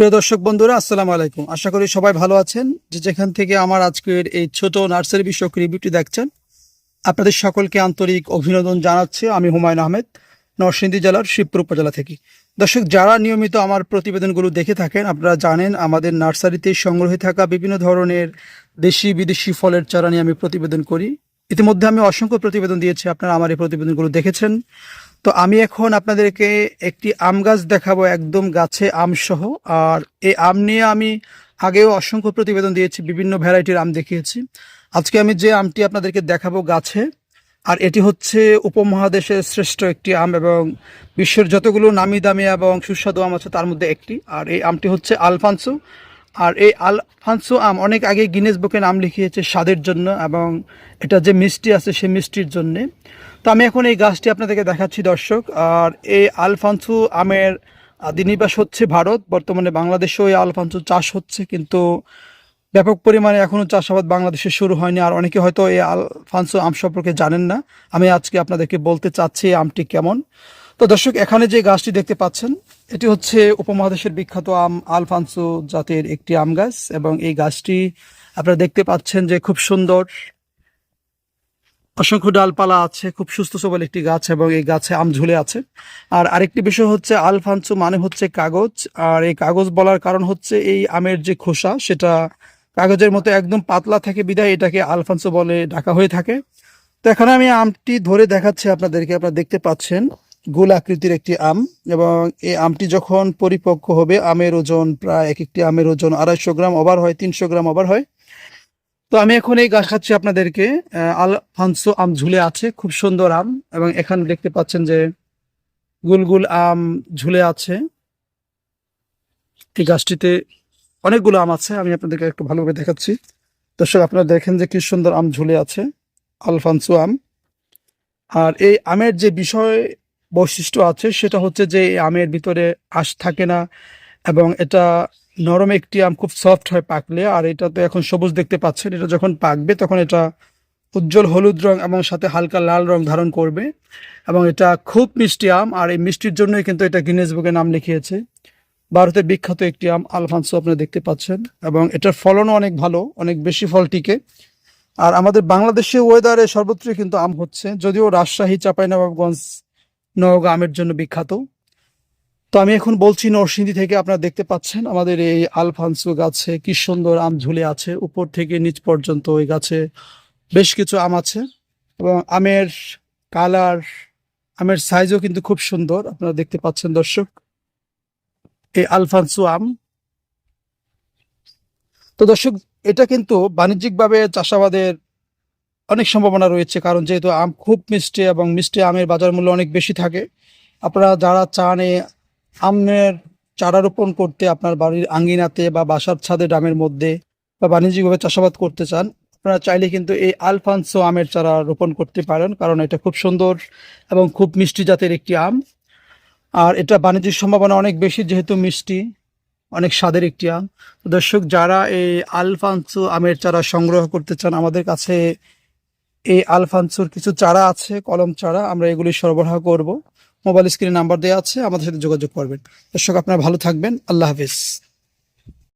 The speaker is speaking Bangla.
প্রিয় দর্শক বন্ধুরা, আসসালামু আলাইকুম। আশা করি সবাই ভালো আছেন। যে যেখান থেকে আমার আজকের এই ছোট নার্সারি বিষয়ক রিভিউটি দেখছেন, আপনাদের সকলকে আন্তরিক অভিনন্দন জানাচ্ছি। আমি হুমায়ুন আহমেদ, নরসিংদী জেলার শিবপুর উপজেলা থেকে। দর্শক, যারা নিয়মিত আমার প্রতিবেদনগুলো দেখে থাকেন, আপনারা জানেন আমাদের নার্সারিতে সংগ্রহে থাকা বিভিন্ন ধরনের দেশি বিদেশি ফলের চারা নিয়ে আমি প্রতিবেদন করি। ইতিমধ্যে আমি অসংখ্য প্রতিবেদন দিয়েছি, আপনারা আমার এই প্রতিবেদনগুলো দেখেছেন। তো আমি এখন আপনাদেরকে একটি আম গাছ দেখাবো, একদম গাছে আম সহ। আর এই আম নিয়ে আমি আগেও অসংখ্য প্রতিবেদন দিয়েছি, বিভিন্ন ভ্যারাইটির আম দেখিয়েছি। আজকে আমি যে আমটি আপনাদেরকে দেখাবো গাছে, আর এটি হচ্ছে উপমহাদেশের শ্রেষ্ঠ একটি আম এবং বিশ্বের যতগুলো নামি দামি এবং সুস্বাদু আম আছে তার মধ্যে একটি। আর এই আমটি হচ্ছে আলফানসো। আর এই আলফানসো আম অনেক আগে গিনেস বুকে নাম লিখিয়েছে স্বাদের জন্য এবং এটা যে মিষ্টি আছে সেই মিষ্টির জন্যে। তো আমি এখন এই গাছটি আপনাদেরকে দেখাচ্ছি দর্শক। আর এই আলফানসু আমের আদি নিবাস হচ্ছে ভারত, বর্তমানে বাংলাদেশেও এই আলফানসু চাষ হচ্ছে, কিন্তু ব্যাপক পরিমাণে এখনও চাষাবাদ বাংলাদেশে শুরু হয়নি। আর অনেকে হয়তো এই আলফানসো আম সম্পর্কে জানেন না। আমি আজকে আপনাদেরকে বলতে চাচ্ছি আমটি কেমন। তো দর্শক, এখানে যে গাছটি দেখতে পাচ্ছেন, এটি হচ্ছে উপমহাদেশের বিখ্যাত আম আলফানসো জাতের একটি আম গাছ এবং এই গাছটি আপনারা দেখতে পাচ্ছেন যে খুব সুন্দর। অসংখ্য ডালপালা আছে, খুব সুস্থ সবল একটি গাছ এবং এই গাছে আম ঝুলে আছে। আর আরেকটি বিষয় হচ্ছে আলফানসো মানে হচ্ছে কাগজ, আর এই কাগজ বলার কারণ হচ্ছে এই আমের যে খোসা, সেটা কাগজের মতো একদম পাতলা থাকে বিদায় এটাকে আলফানসো বলে ডাকা হয়ে থাকে। তো এখানে আমি আমটি ধরে দেখাচ্ছি আপনাদেরকে, আপনারা দেখতে পাচ্ছেন। গোল আকৃতির একটি আম এবং এই আমটি যখন পরিপক্ক হবে, আমের ওজন প্রায় এক একটি আমের ওজন আড়াইশো গ্রাম ওভার হয়, তিনশো গ্রাম ওভার হয়। তো আমি এখন এই গাছ খাচ্ছি আপনাদেরকে আলফানসো আম ঝুলে আছে, খুব সুন্দর আম এবং এখানে দেখতে পাচ্ছেন যে গুলগুল আম ঝুলে আছে। এই গাছটিতে অনেকগুলো আম আছে, আমি আপনাদেরকে একটু ভালোভাবে দেখাচ্ছি। দর্শক, আপনারা দেখেন যে কি সুন্দর আম ঝুলে আছে, আলফানসো আম। আর এই আমের যে বিষয় বৈশিষ্ট্য আছে, সেটা হচ্ছে যে আমের ভিতরে আঁশ থাকে না এবং এটা নরম একটি আম খুব সফট হয় পাকলে, আর এটা তো এখন সবুজ দেখতে পাচ্ছেন, এটা যখন পাকবে তখন এটা উজ্জ্বল হলুদ রং এবং সাথে হালকা লাল রং ধারণ করবে এবং এটা খুব মিষ্টি আম, আর এই মিষ্টির জন্যই কিন্তু এটা গিনেস বুকে নাম লিখিয়েছে। ভারতের বিখ্যাত একটি আম আলফানসো আপনারা দেখতে পাচ্ছেন এবং এটার ফলনও অনেক ভালো, অনেক বেশি ফল টিকে। আর আমাদের বাংলাদেশে ওয়েদারে সর্বত্রই কিন্তু আম হচ্ছে, যদিও রাজশাহী, চাঁপাইনবাবগঞ্জ নওগাঁ আমের জন্য বিখ্যাত। তো আমি এখন বলছি নরসিংদী থেকে আপনারা দেখতে পাচ্ছেন আমাদের এই আলফানসো গাছে কি সুন্দর আম ঝুলে আছে। উপর থেকে নিচ পর্যন্ত ওই গাছে বেশ কিছু আম আছে এবং আমের কালার, আমের সাইজও কিন্তু খুব সুন্দর, আপনারা দেখতে পাচ্ছেন দর্শক। এই আলফানসো আম। তো দর্শক, এটা কিন্তু বাণিজ্যিকভাবে চাষাবাদের অনেক সম্ভাবনা রয়েছে, কারণ যেহেতু আম খুব মিষ্টি এবং মিষ্টি আমের বাজার মূল্য অনেক বেশি থাকে, আপনারা যারা চান আমের চারা রোপণ করতে, আপনার বাড়ির আঙ্গিনাতে বা বাসার ছাদে ডামের মধ্যে বা বাণিজ্যিকভাবে চাষাবাদ করতে চান, আপনারা চাইলে কিন্তু এই আলফানসো আমের চারা রোপণ করতে পারেন, কারণ এটা খুব সুন্দর এবং খুব মিষ্টি জাতের একটি আম। আর এটা বাণিজ্যিক সম্ভাবনা অনেক বেশি, যেহেতু মিষ্টি, অনেক স্বাদের একটি আম। দর্শক, যারা এই আলফানসো আমের চারা সংগ্রহ করতে চান, আমাদের কাছে এই আলফানসুর কিছু চারা আছে, কলম চারা, আমরা এগুলি সরবরাহ করব। মোবাইল স্ক্রিনে নাম্বার দেওয়া আছে, আমাদের সাথে যোগাযোগ করবেন। দর্শক, আপনারা ভালো থাকবেন। আল্লাহ হাফিজ।